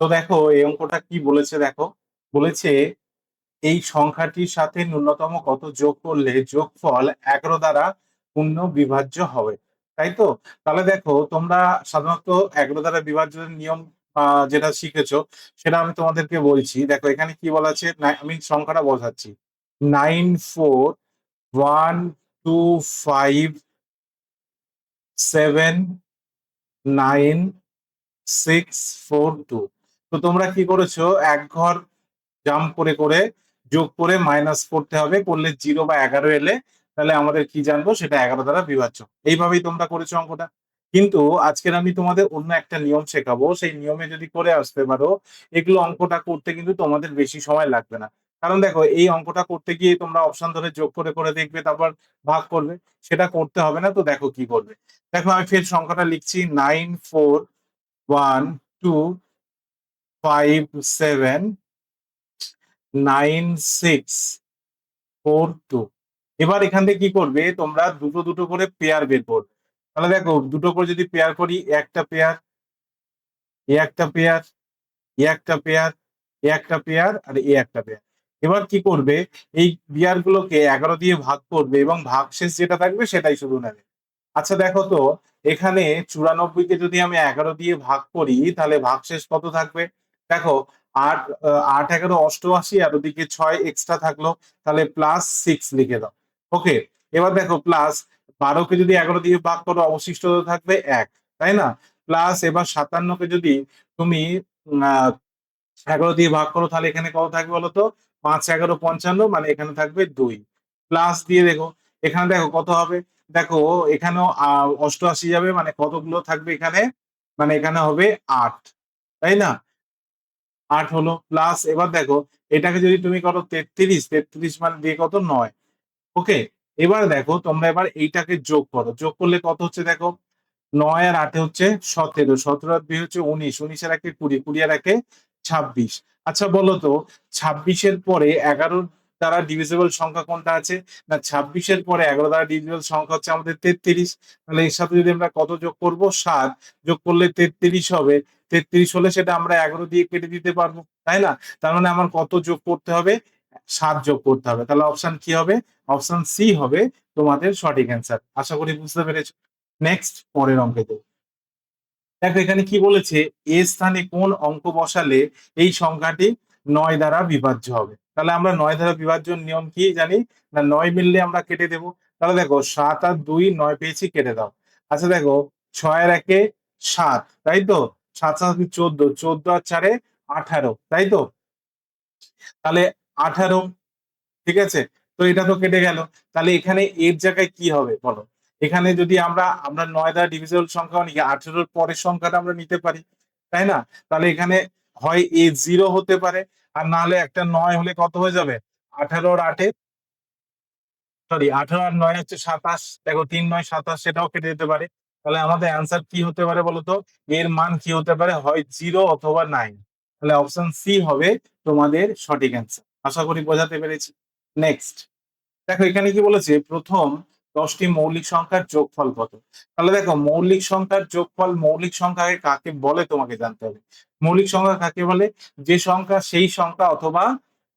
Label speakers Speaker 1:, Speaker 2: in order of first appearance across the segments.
Speaker 1: তো দেখো, এই অঙ্কটা কি বলেছে দেখো? বলেছে, এই সংখ্যাটির সাথে ন্যূনতম কত যোগ করলে যোগফল এগারো দ্বারা পূর্ণ বিভাজ্য হবে? তাই তো? তাহলে দেখো, তোমরা সাধারণত এগারো দ্বারা বিভাজ্যের নিয়ম যেটা শিখেছো, সেটা আমি তোমাদেরকে বলছি। দেখো, এখানে কি বলা আছে? আমি সংখ্যাটা বোঝাচ্ছি। Nine four, one, two, five, seven, nine, six, four, two. তো তোমরা কি করেছ? এক ঘর জাম্প করে করে যোগ করে মাইনাস করতে হবে, করলে জিরো বা এগারো এলে তাহলে আমাদের কি জানব? সেটা এগারো দ্বারা বিভাজ্য। এইভাবেই তোমরা করেছ অঙ্কটা। কিন্তু আজকের আমি তোমাদের অন্য একটা নিয়ম শেখাবো। সেই নিয়মে যদি করে আসতে পারো, এগুলো অঙ্কটা করতে কিন্তু তোমাদের বেশি সময় লাগবে না। কারণ দেখো, এই অঙ্কটা করতে গিয়ে তোমরা অপশন ধরে যোগ করে করে দেখবে, তারপর ভাগ করবে। সেটা করতে হবে না, তো দেখো কি করবে। দেখো, আমি ফের সংখ্যাটা লিখছি nine four one two five seven nine six four two এবার এখান থেকে কি করবে? তোমরা দুটো দুটো করে পেয়ার বের করবে তাহলে দেখো, দুটো করে যদি পেয়ার করি, একটা পেয়ার একটা পেয়ার একটা পেয়ার একটা পেয়ার আর এ একটা পেয়ার এবার কি করবে? এই পেয়ার গুলোকে এগারো দিয়ে ভাগ করবে এবং ভাগশেষ যেটা থাকবে সেটাই শুধু নেবে। আচ্ছা দেখো তো, এখানে চুরানব্বইকে যদি আমি এগারো দিয়ে ভাগ করি, তাহলে ভাগশেষ কত থাকবে? দেখো, আট আট, এগারো, অষ্টআশি, আর ওদিকে ছয় এক্সট্রা থাকল, তাহলে প্লাস সিক্স লিখে দাও। ওকে এবার দেখো প্লাস বারোকে যদি এগারো দিয়ে ভাগ করো, অবশিষ্ট থাকবে এক, তাই না? প্লাস এবার সাতান্নকে যদি তুমি এগারো দিয়ে ভাগ করো, তাহলে এখানে কত থাকবে বলো তো? পাঁচ, এগারো, পঞ্চান্ন মানে এখানে থাকবে দুই। প্লাস দিয়ে দেখো, এখানে দেখো কত হবে? দেখো, এখানেও অষ্টআশি যাবে মানে কতগুলো থাকবে এখানে? মানে এখানে হবে আট, তাই না? আট হলো। প্লাস এবার দেখো, এটাকে যদি তুমি করো তেত্রিশ তেত্রিশ মানে দিয়ে কত? নয়। ওকে এবার দেখো, তোমরা এবার এইটাকে যোগ করো। যোগ করলে কত হচ্ছে দেখো? নয় আর আটে হচ্ছে সতেরো। সতেরো আর দুই হচ্ছে উনিশ। উনিশের একে কুড়ি কুড়ি আর একে ছাব্বিশ। আচ্ছা বলো তো, ছাব্বিশের পরে এগারোর দ্বারা ডিভিজেবল সংখ্যা কোনটা আছে? না, ছাব্বিশের পরে এগারো দ্বারা ডিভিজিবল সংখ্যা হচ্ছে আমাদের তেত্রিশ। তাহলে এর সাথে যদি আমরা কত যোগ করব? সাত। যোগ করলে তেত্রিশ হবে। তেত্রিশ হলে সেটা আমরা এগারো দিয়ে কেটে দিতে পারব, তাই না? তার মানে আমার কত যোগ করতে হবে? সাত যোগ করতে হবে। তাহলে অপশন কি হবে? অপশন সি হবে তোমাদের সঠিক অ্যান্সার আশা করি বুঝতে পেরেছ। নেক্সট পরের অঙ্কে দেব। দেখো, এখানে কি বলেছে? এ স্থানে কোন অঙ্ক বসালে এই সংখ্যাটি নয় দ্বারা বিভাজ্য হবে? তাহলে আমরা নয় দ্বারা বিভাজ্য নিয়ম কি জানি? না, নয় মিললে আমরা কেটে দেব। তাহলে দেখো, সাত আর দুই, নয় পেয়েছি, কেটে দাও। আচ্ছা দেখো, ছয়ের একে সাত, তাই তো? সাত সাত চোদ্দ চোদ্দ আর চারে আঠারো, তাই তো? তাহলে আঠারো, ঠিক আছে? তো এটা তো কেটে গেল। তাহলে এখানে এর জায়গায় কি হবে? বলো। এখানে যদি আমরা আমরা নয় দ্বারা ডিভিজিবল সংখ্যা নিই, আঠেরোর পরের সংখ্যাটা আমরা নিতে পারি, তাই না? তাহলে এখানে হয় এ জিরো হতে পারে, আর না হলে একটা নয় হলে কত হয়ে যাবে? আঠারো আর আটে সরি আঠারো আর নয় হচ্ছে সাতাশ। দেখো তিন নয় সাতাশ, সেটাও কেটে যেতে পারে। তাহলে আমাদের অ্যান্সার কি হতে পারে বলতো? এর মান কি হতে পারে? হয় জিরো অথবা নাইন তাহলে অপশন সি হবে তোমাদের সঠিক অ্যান্সার আশা করি বোঝাতে পেরেছি। নেক্সট দেখো, এখানে কি বলেছে? প্রথম দশটি মৌলিক সংখ্যার যোগফল কত? তাহলে দেখো, মৌলিক সংখ্যার যোগফল মৌলিক সংখ্যাকে কাকে বলে তোমাকে জানতে হবে। মৌলিক সংখ্যা কাকে বলে? যে সংখ্যা সেই সংখ্যা অথবা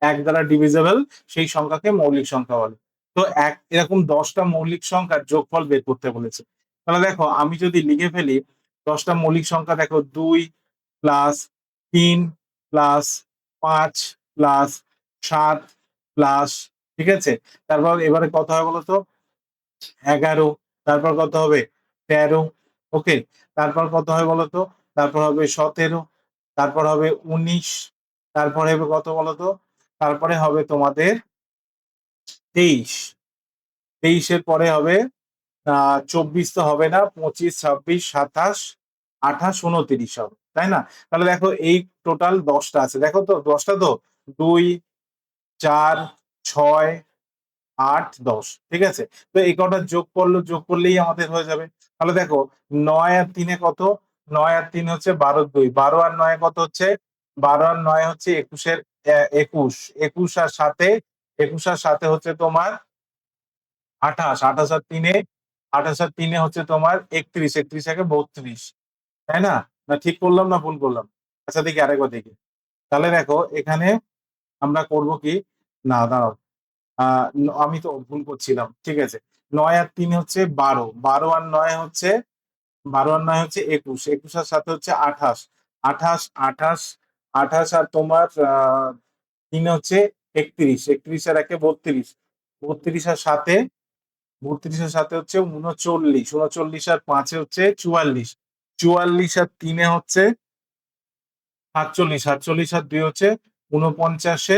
Speaker 1: এক দ্বারা ডিভিজেবল সেই সংখ্যাকে মৌলিক সংখ্যা বলে। তো এক, এরকম দশটা মৌলিক সংখ্যার যোগফল বের করতে বলেছে। তাহলে দেখো, আমি যদি লিখে ফেলি, দশটা মৌলিক সংখ্যা দেখো, দুই প্লাস তিন প্লাস পাঁচ প্লাস সাত প্লাস ঠিক আছে? তারপর এবারে কত হবে বলতো এগারো। তারপর কত হবে? তেরো। ওকে তারপর কত হবে বলতো তারপর হবে সতেরো। তারপর হবে উনিশ। তারপরে হবে কত বলতো তারপরে হবে তোমাদের তেইশ। তেইশের পরে হবে চব্বিশ তো হবে না, পঁচিশ, ছাব্বিশ, সাতাশ, আঠাশ, উনত্রিশ হবে, তাই না? তাহলে দেখো এই টোটাল দশটা আছে। দেখো তো, দশটা তো? দুই, চার, ছয়, আট, দশ, ঠিক আছে? তো এই কটা যোগ করল, যোগ করলেই আমাদের হয়ে যাবে। তাহলে দেখো, নয় আর তিনে কত? নয় আর তিন হচ্ছে বারো দুই। বারো আর নয় কত হচ্ছে? বারো আর নয় হচ্ছে একুশের একুশ। একুশ আর সাথে একুশ আর সাথে হচ্ছে তোমার আঠাশ। আঠাশ আর তিনে আঠাশ আর তিনে হচ্ছে তোমার একত্রিশ একত্রিশ একে বত্রিশ। তাই না? না, ঠিক করলাম না ভুল করলাম? আচ্ছা দেখি আরেকবার দেখি। তাহলে দেখো, এখানে আমরা করব কি? না, দাঁড়াও। আমি তো ভুল করছিলাম, ঠিক আছে। নয় আর তিন হচ্ছে বারো। বারো আর নয় হচ্ছে, বারো আর নয় হচ্ছে একুশ। একুশ আর সাথে হচ্ছে আঠাশ। আঠাশ আঠাশ আঠাশ আর তোমার তিন হচ্ছে একত্রিশ। একত্রিশ আর একে বত্রিশ। বত্রিশ আর সাথে বত্রিশের সাথে হচ্ছে উনচল্লিশ উনচল্লিশ আর পাঁচে হচ্ছে চুয়াল্লিশ। চুয়াল্লিশ আর তিনে হচ্ছে সাতচল্লিশ সাতচল্লিশ আর দুই হচ্ছে উনপঞ্চাশে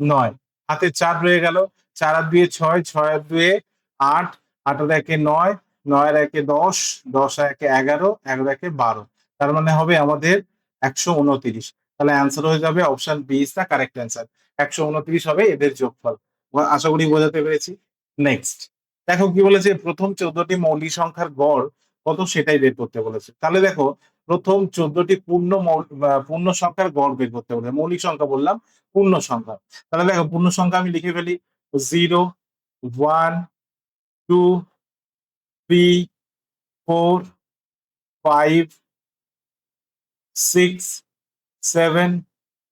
Speaker 1: নয়। হাতে চার রয়ে গেল, চার আর দুয়ে ছয় ছয় আর দুয়ে আট আট আর একে নয় নয় আর একে দশ দশ আর একে এগারো এগারো একে বারো। তার মানে হবে আমাদের একশো উনত্রিশ। তাহলে অ্যান্সার হয়ে যাবে option B is the correct answer একশো উনত্রিশ হবে এদের যোগফল। আশা করি বোঝাতে পেরেছি। নেক্সট দেখো কি বলেছে? প্রথম চোদ্দটি মৌলিক সংখ্যার গড় কত? সেটাই বের করতে বলেছে। তাহলে দেখো, প্রথম চোদ্দটি পূর্ণ পূর্ণ সংখ্যার গড় বের করতে বলেছে। মৌলিক সংখ্যা বললাম, পূর্ণ সংখ্যা। তাহলে দেখো, পূর্ণ সংখ্যা আমি লিখে ফেলি। Zero, one, two, three, four, five, six, seven,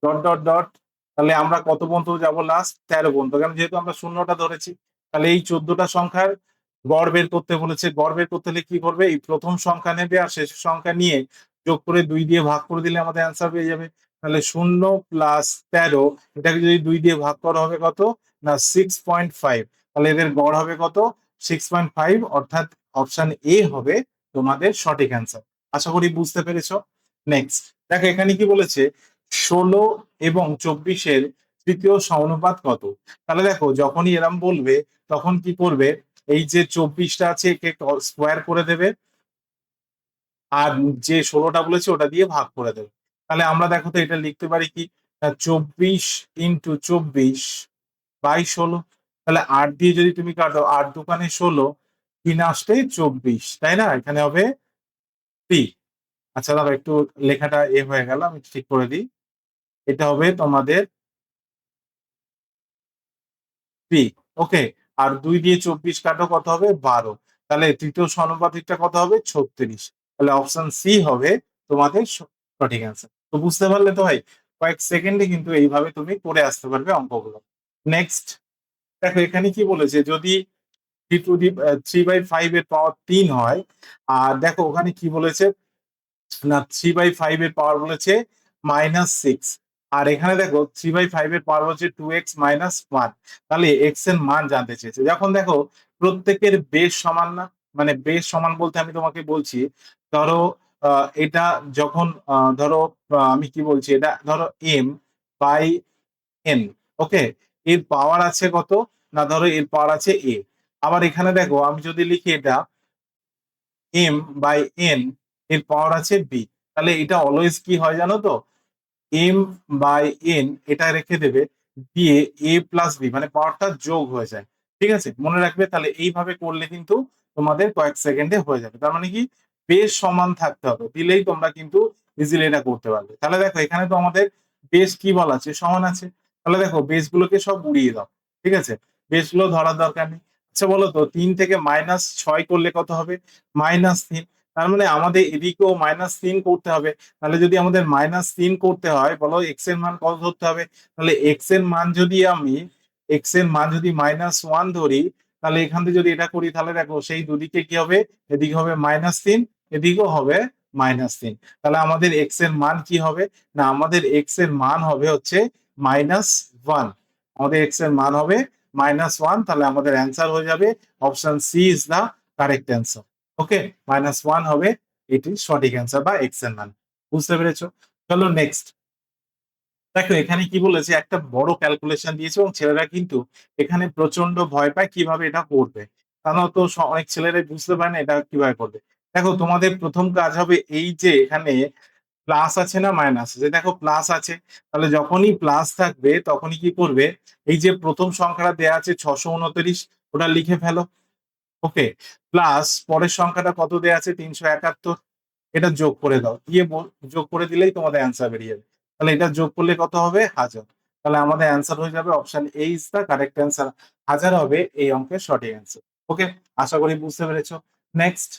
Speaker 1: dot dot dot. তাহলে আমরা কত পর্যন্ত যাব? লাস্ট তেরো পর্যন্ত। কারণ যেহেতু আমরা শূন্যটা ধরেছি তাহলে এই চোদ্দটা সংখ্যার গড় বের করতে বলেছে গড় বের করতে হলে কি করবে? এই প্রথম সংখ্যা নেবে আর শেষের সংখ্যা নিয়ে যোগ করে দুই দিয়ে ভাগ করে দিলে আমাদের অ্যান্সার পেয়ে যাবে। তাহলে শূন্য প্লাস তেরো, এটাকে যদি দুই দিয়ে ভাগ করা হবে কত? না সিক্স পয়েন্ট ফাইভ তাহলে এদের গড় হবে কত? সিক্স পয়েন্ট ফাইভ অর্থাৎ অপশন এ হবে তোমাদের সঠিক অ্যান্সার আশা করি বুঝতে পেরেছ। নেক্সট দেখো এখানে কি বলেছে? ষোলো এবং চব্বিশের তৃতীয় সমানুপাত কত? তাহলে দেখো, যখনই এরম বলবে, তখন কি করবে? এই যে চব্বিশটা আছে, একে স্কোয়ার করে দেবে। আর যে ষোলোটা বলেছে, ওটা দিয়ে ভাগ করে দেবে। তাহলে আমরা দেখো তো এটা লিখতে পারি কি? চব্বিশ ইন্টু চব্বিশ বাই ষোলো। তাহলে আট দিয়ে যদি তুমি কাটো আট দোকানে ষোলো, তিন আসতে চব্বিশ, তাই না? এখানে হবে পি আচ্ছা দাঁড়া একটু লেখাটা এ হয়ে গেল, আমি ঠিক করে দিই। এটা হবে তোমাদের পি ওকে আর দুই দিয়ে চব্বিশ কাটো কত হবে? বারো। তাহলে তৃতীয় সমানুপাতিকটা কত হবে? ছত্রিশ। তাহলে অপশন সি হবে তোমাদের সঠিক অ্যান্সার তো বুঝতে পারলে তো ভাই, কয়েক সেকেন্ডে কিন্তু এইভাবে তুমি করে আসতে পারবে অঙ্কগুলো। নেক্সট দেখো এখানে কি বলেছে? যদি three two the three by five এর পাওয়ার তিন হয়, আর দেখো ওখানে কি বলেছে? না থ্রি বাই ফাইভ এর পাওয়ার বলেছে মাইনাস সিক্স আর এখানে দেখো থ্রি বাই ফাইভ এর পাওয়ার হচ্ছে টু এক্স মাইনাস ওয়ান তাহলে এক্সের মান জানতে চেয়েছে। যখন দেখো, প্রত্যেকের বেশ সমান না? মানে বেশ সমান বলতে আমি তোমাকে বলছি, ধরো এটা যখন ধরো আমি কি বলছি? এটা ধরো এম বাই এন ওকে এর পাওয়ার আছে কত? না, ধরো, এর পাওয়ার আছে এ আবার এখানে দেখো, আমি যদি লিখি এটা এম বাই এন এর পাওয়ার আছে বি তাহলে এটা অলওয়েজ কি হয় জানো তো? এম বাই এন এটা রেখে দেবে, দিয়ে এ প্লাস বি মানে পাওয়ারটা যোগ হয়ে যায়। ঠিক আছে? মনে রাখবে, তাহলে এইভাবে করলে কিন্তু তোমাদের কয়েক সেকেন্ডে হয়ে যাবে। তার মানে কি? বেশ সমান থাকতে হবে। দিলেই তোমরা কিন্তু ইজিলি এটা করতে পারবে। তাহলে দেখো, এখানে তো আমাদের বেশ কি বলা আছে? সমান আছে। তাহলে দেখো বেস গুলোকে সব উড়িয়ে দাও। ঠিক আছে? বেসগুলো ধরার দরকার নেই। আচ্ছা বলো তো, তিন থেকে মাইনাস ছয় করলে কত হবে? মাইনাস তিন। তার মানে আমাদের এদিকেও মাইনাস তিন করতে হবে। তাহলে যদি আমাদের মাইনাস তিন করতে হয়, বলো এক্সের মান কত ধরতে হবে? তাহলে এক্সের মান যদি আমি এক্সের মান যদি মাইনাস ওয়ান ধরি, তাহলে এখান থেকে যদি এটা করি, তাহলে দেখো সেই দুদিকে কি হবে? এদিকে হবে মাইনাস তিন, এদিকেও হবে মাইনাস তিন। তাহলে আমাদের এক্সের মান কি হবে? না, আমাদের এক্সের মান হবে হচ্ছে মাইনাস ওয়ান আমাদের এক্সের মান হবে মাইনাস ওয়ান তাহলে আমাদের অ্যান্সার হয়ে যাবে। Option C is the correct answer okay? Minus one হবে এটি সঠিক অ্যান্সার বা এক্সের মান। বুঝতে পেরেছ? চলো নেক্সট দেখো, এখানে কি বলেছে? একটা বড় ক্যালকুলেশন দিয়েছে এবং ছেলেরা কিন্তু এখানে প্রচণ্ড ভয় পায় কীভাবে এটা করবে। কারণ তো অনেক ছেলেরাই বুঝতে পারে না এটা কীভাবে করবে। দেখো, তোমাদের প্রথম কাজ হবে এই যে এখানে প্লাস আছে না মাইনাস আছে। দেখো প্লাস আছে। তাহলে যখনই প্লাস থাকবে তখনই কি করবে? এই যে প্রথম সংখ্যাটা দেয়া আছে ছশো উনত্রিশ, ওটা লিখে ফেলো। ওকে প্লাস পরের সংখ্যাটা কত দেয়া আছে? তিনশো একাত্তর। এটা যোগ করে দাও। দিয়ে যোগ করে দিলেই তোমাদের অ্যান্সার বেরিয়ে যাবে। তাহলে এটা যোগ করলে কত হবে? হাজার। তাহলে আমাদের অ্যান্সার হয়ে যাবে option A is the correct answer হাজার হবে এই অঙ্কের সঠিক অ্যান্সার ওকে আশা করি বুঝতে পেরেছ। নেক্সট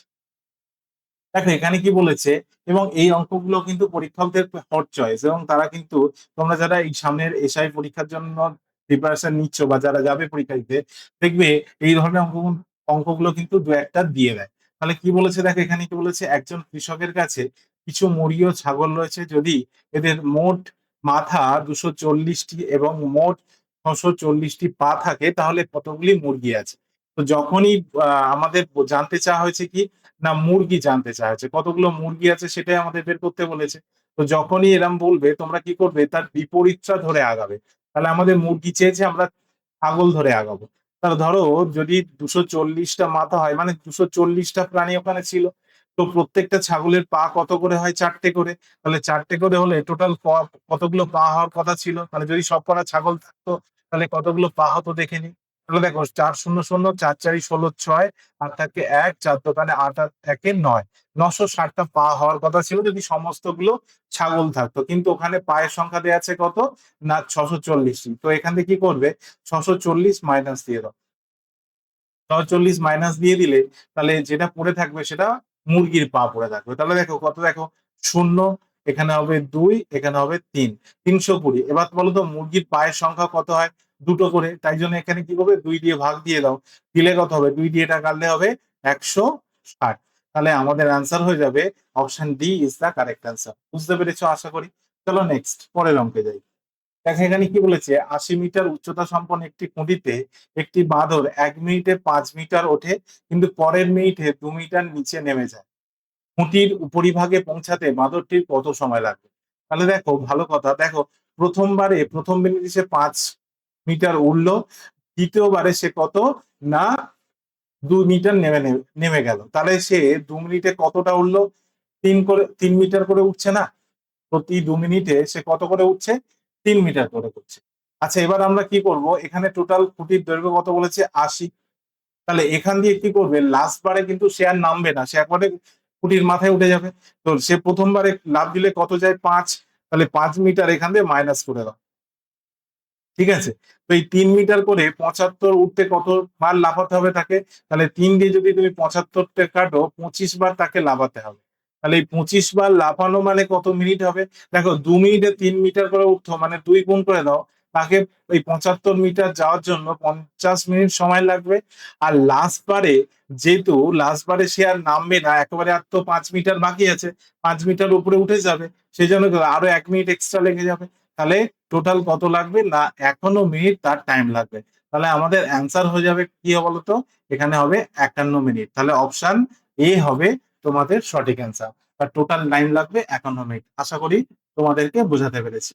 Speaker 1: দেখো এখানে কি বলেছে? এবং এই অঙ্কগুলো কিন্তু পরীক্ষকদের হট চয়েস এবং তারা কিন্তু তোমরা যারা এই সামনের এসআই পরীক্ষার জন্য প্রিপারেশন নিচ্ছ বা যারা যাবে পরীক্ষা দিতে দেখবে এই ধরনের অঙ্ক অঙ্কগুলো কিন্তু দু একটা দিয়ে দেয়। তাহলে কি বলেছে? দেখো এখানে কি বলেছে? একজন কৃষকের কাছে কিছু মুরগি ও ছাগল রয়েছে যদি এদের মোট মাথা দুশো চল্লিশটি এবং মোট ছশো চল্লিশটি পা থাকে, তাহলে কতগুলি মুরগি আছে? তো যখনই আমাদের জানতে চাওয়া হয়েছে কি? না, মুরগি জানতে চাওয়া হয়েছে। কতগুলো মুরগি আছে সেটাই আমাদের বের করতে বলেছে। তো যখনই এরম বলবে, তোমরা কি করবে? তার বিপরীতটা ধরে আগাবে। তাহলে আমাদের মুরগি চেয়েছে আমরা ছাগল ধরে আগাবো। তাহলে ধরো যদি দুশো চল্লিশটা মাথা হয় মানে দুশো চল্লিশটা প্রাণী ওখানে ছিল, তো প্রত্যেকটা ছাগলের পা কত করে হয় চারটে করে? তাহলে চারটে করে হলে টোটাল কতগুলো পা হওয়ার কথা ছিল? মানে যদি সব কটা ছাগল থাকতো, তাহলে কতগুলো পা হতো দেখে নি? তাহলে দেখো চার শূন্য শূন্য, চার চারি ষোলো ছয়, আর থাকে এক, চার দোকানে আট আট একে নয়। নশো ষাটটা পা হওয়ার কথা ছিল যদি সমস্তগুলো ছাগল থাকতো। কিন্তু ওখানে পায়ের সংখ্যা দেওয়া আছে কত? না, ছশো চল্লিশটি তো এখান থেকে কি করবে? ছশো চল্লিশ মাইনাস দিয়ে দাও। ছশো চল্লিশ মাইনাস দিয়ে দিলে তাহলে যেটা পড়ে থাকবে সেটা মুরগির পা পড়ে থাকবে। তাহলে দেখো কত দেখো? শূন্য, এখানে হবে দুই, এখানে হবে তিন। তিনশো কুড়ি। এবার বলো তো মুরগির পায়ের সংখ্যা কত হয়? দুটো করে। তাই জন্য এখানে কি হবে দুই দিয়ে ভাগ দিয়ে দাও। দিলে কত হবে? দুই দিয়ে এটা কাটলে হবে একশো ষাট। তাহলে আমাদের অ্যান্সার হয়ে যাবে option D is the correct answer বুঝতে পেরেছ? আশা করি। চলো নেক্সট পরের অঙ্কে যাই। দেখো এখানে কি বলেছে? আশি মিটার উচ্চতা সম্পন্ন একটি খুঁটিতে একটি বাঁদর এক মিনিটে পাঁচ মিটার ওঠে, কিন্তু পরের মিনিটে দু মিটার নিচে নেমে যায়। খুঁটির উপরিভাগে পৌঁছাতে বাঁদরটির কত সময় লাগবে? তাহলে দেখো, ভালো কথা। দেখো, প্রথমবারে প্রথম মিনিটে সে পাঁচ মিটার উঠল, দ্বিতীয়বারে সে কত? না, দু মিটার নেমে নেমে- গেল। তাহলে সে দু মিনিটে কতটা উঠল? তিন করে, তিন মিটার করে উঠছে না? প্রতি দু মিনিটে সে কত করে উঠছে? তিন মিটার করে উঠছে। আচ্ছা এবার আমরা কি করব? এখানে টোটাল খুঁটির দৈর্ঘ্য কত বলেছে? আশি। তাহলে এখান দিয়ে কি করবে? লাস্ট বারে কিন্তু সে আর নামবে না, সে একবারে খুঁটির মাথায় উঠে যাবে। তো সে প্রথমবারে লাভ দিলে কত যায়? পাঁচ। তাহলে পাঁচ মিটার এখান দিয়ে মাইনাস করে দাও। ঠিক আছে? তো এই তিন মিটার করে পঁচাত্তর উঠতে কত বার লাফাতে হবে তাকে? তাহলে তিন দিয়ে যদি তুমি পঁচাত্তরটা কাটো, পঁচিশ বার তাকে লাফাতে হবে। তাহলে এই পঁচিশ বার লাফানো মানে কত মিনিট হবে? দেখো, দু মিনিটে তিন মিটার করে উঠতো মানে দুই গুণ করে দাও। তাকে এই পঁচাত্তর মিটার যাওয়ার জন্য পঞ্চাশ মিনিট সময় লাগবে। আর লাস্ট বারে যেহেতু লাস্ট বারে সে আর নামবে না, একেবারে আর তো পাঁচ মিটার বাকি আছে, পাঁচ মিটার উপরে উঠে যাবে। সেই জন্য আরও এক মিনিট এক্সট্রা লেগে যাবে। তাহলে টোটাল কত লাগবে? না, এখনও মিনিট তার টাইম লাগবে। তাহলে আমাদের অ্যান্সার হয়ে যাবে কি বলতো? এখানে হবে একান্ন মিনিট তাহলে অপশন এ হবে তোমাদের সঠিক অ্যান্সার আর টোটাল টাইম লাগবে, একান্ন মিনিট আশা করি তোমাদেরকে বোঝাতে পেরেছি।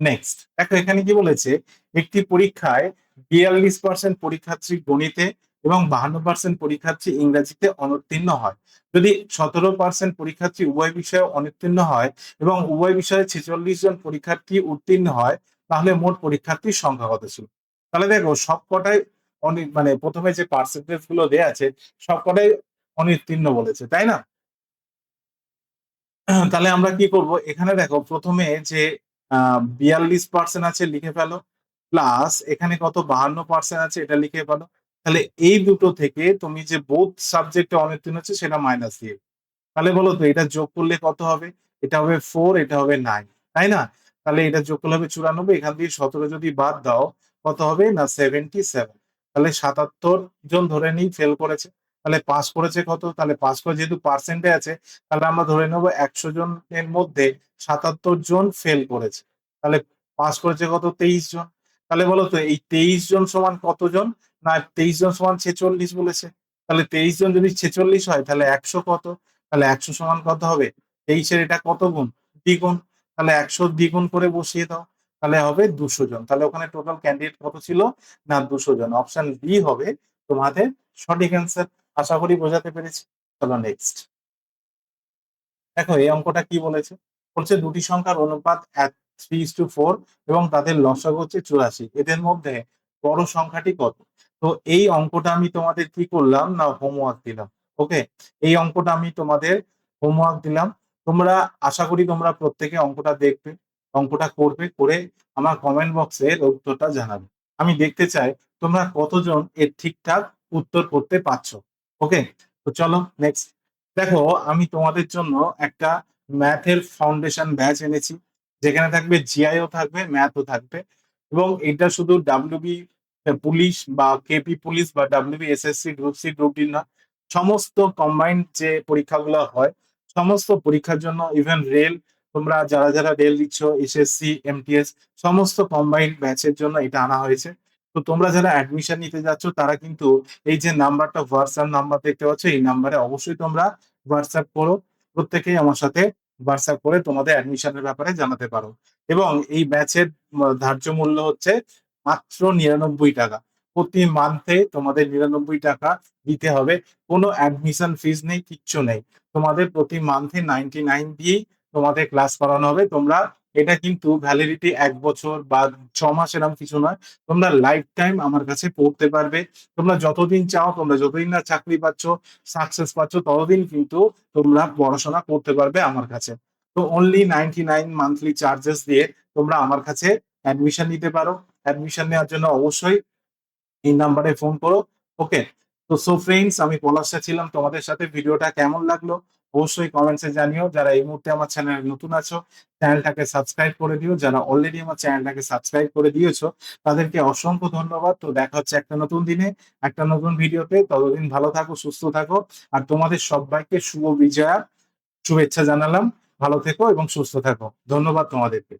Speaker 1: নেক্সট দেখো এখানে কি বলেছে? একটি পরীক্ষায় বিয়াল্লিশ পার্সেন্ট পরীক্ষার্থী গণিতে এবং বাহান্ন পার্সেন্ট পরীক্ষার্থী ইংরেজিতে অনুত্তীর্ণ হয়। যদি সতেরো পার্সেন্ট পরীক্ষার্থী উভয় বিষয়ে অনুত্তীর্ণ হয় এবং উভয় বিষয়ে ছেচল্লিশ জন পরীক্ষার্থী উত্তীর্ণ হয়, তাহলে মোট পরীক্ষার্থীর সংখ্যা কত ছিল? তাহলে দেখো, সবকটাই অনেক মানে প্রথমে যে পার্সেন্টেজগুলো দেওয়া আছে, সবকটাই অনুত্তীর্ণ বলেছে, তাই না? তাহলে আমরা কি করব? এখানে দেখো, প্রথমে যে বিয়াল্লিশ পার্সেন্ট আছে লিখে ফেলো প্লাস এখানে কত? বাহান্ন পার্সেন্ট আছে, এটা লিখে ফেলো। তাহলে এই দুটো থেকে তুমি যে বোধ সাবজেক্টে অনুত্তীর্ণ হচ্ছে সেটা মাইনাস দিয়ে তাহলে বলো তো, এটা যোগ করলে কত হবে? এটা হবে ফোর এটা হবে নাইন তাই না? তাহলে এটা যোগ করলে হবে চুরানব্বই, এখান দিয়ে সতেরো যদি বাদ দাও, কত হবে? না সেভেন্টি সেভেন তাহলে সাতাত্তর জন ধরে নিই ফেল করেছে। তাহলে পাস করেছে কত? তাহলে পাস করে যেহেতু পার্সেন্টে আছে, তাহলে আমরা ধরে নেব একশো জনের মধ্যে সাতাত্তর জন ফেল করেছে। তাহলে পাস করেছে কত? তেইশ জন। তাহলে বলো তো, এই তেইশ জন সমান কতজন না, তেইশ জন সমান ছেচল্লিশ বলেছে। তাহলে তেইশ জন যদি ছেচল্লিশ হয়, তাহলে একশো কত? তাহলে একশো সমান কত হবে? তেইশের এটা কত গুণ? দ্বিগুণ। তাহলে একশো দ্বিগুণ করে বসিয়ে দাও। তাহলে হবে দুশো জন। তাহলে ওখানে টোটাল ক্যান্ডিডেট কত ছিল? না, দুশো জন। অপশন বি হবে তোমাদের সঠিক অ্যান্সার আশা করি বোঝাতে পেরেছি। চলো নেক্সট দেখো, এই অঙ্কটা কি বলেছে? বলছে দুটি সংখ্যার অনুপাত থ্রি টু ফোর এবং তাদের লসক হচ্ছে চুরাশি। এদের মধ্যে বড় সংখ্যাটি কত? তো এই অঙ্কটা আমি তোমাদের কি করলাম? না হোমওয়ার্ক দিলাম। ওকে এই অঙ্কটা আমি তোমাদের হোমওয়ার্ক দিলাম। তোমরা, আশা করি তোমরা প্রত্যেকে অঙ্কটা দেখবে, অঙ্কটা করবে, করে আমার কমেন্ট বক্সে উত্তরটা জানাবে। আমি দেখতে চাই তোমরা কতজন এর ঠিকঠাক উত্তর করতে পারছ। ওকে তো চলো নেক্সট দেখো, আমি তোমাদের জন্য একটা ম্যাথের ফাউন্ডেশন ব্যাচ এনেছি। যেখানে থাকবে জিআইও থাকবে ম্যাথও থাকবে। এবং এটা শুধু ডাব্লিউবি পুলিশ বা কেপি পুলিশ বা WB SSC group C group D না, সমস্ত কম্বাইন্ড যে পরীক্ষাগুলো হয়, সমস্ত পরীক্ষার জন্য ইভেন রেল তোমরা যারা যারা রেল দিচ্ছ এসএসসি এমটিএস সমস্ত কম্বাইন্ড ব্যাচের জন্য এটা আনা হয়েছে। তো তোমরা যারা অ্যাডমিশন নিতে যাচ্ছ, তারা কিন্তু এই যে নাম্বারটা হোয়াটসঅ্যাপ নাম্বার দেখতে পাচ্ছ, এই নাম্বারে অবশ্যই তোমরা হোয়াটসঅ্যাপ করো। প্রত্যেকেই আমার সাথে হোয়াটসঅ্যাপ করে তোমাদের অ্যাডমিশনের ব্যাপারে জানাতে পারো। এবং এই ব্যাচের ধার্য মূল্য হচ্ছে মাত্র নিরানব্বই টাকা। প্রতি মান্থে তোমাদের নিরানব্বই টাকা দিতে হবে। কোনো অ্যাডমিশন ফিস নেই, কিচ্ছু নেই। তোমাদের প্রতি মান্থে নাইনটি নাইন দিয়েই তোমাদের ক্লাস করানো হবে। তোমরা, এটা কিন্তু ভ্যালিডিটি এক বছর বা ছ মাস এরকম কিছু নয়। তোমরা লাইফ টাইম আমার কাছে পড়তে পারবে। তোমরা যতদিন চাও, তোমরা যতদিন না চাকরি পাচ্ছ সাকসেস পাচ্ছ, ততদিন কিন্তু তোমরা পড়াশোনা করতে পারবে আমার কাছে। তো only ninety nine monthly charges দিয়ে তোমরা আমার কাছে অ্যাডমিশন নিতে পারো। অ্যাডমিশন নেওয়ার জন্য অবশ্যই এই নাম্বারে ফোন করো। ওকে তো সো ফ্রেন্ডস আমি পলাশা ছিলাম। তোমাদের সাথে ভিডিওটা কেমন লাগল? অবশ্যই কমেন্টসে জানিও। যারা এই মুহূর্তে আমার চ্যানেলে নতুন আছো চ্যানেলটাকে সাবস্ক্রাইব করে দিও। যারা অলরেডি আমার চ্যানেলটাকে সাবস্ক্রাইব করে দিয়েছ, তাদেরকে অসংখ্য ধন্যবাদ। তো দেখা হচ্ছে একটা নতুন দিনে, একটা নতুন ভিডিওতে। ততদিন ভালো থাকো, সুস্থ থাকো। আর তোমাদের সবাইকে শুভ বিজয়া। শুভেচ্ছা জানালাম। ভালো থেকো এবং সুস্থ থাকো। ধন্যবাদ তোমাদেরকে।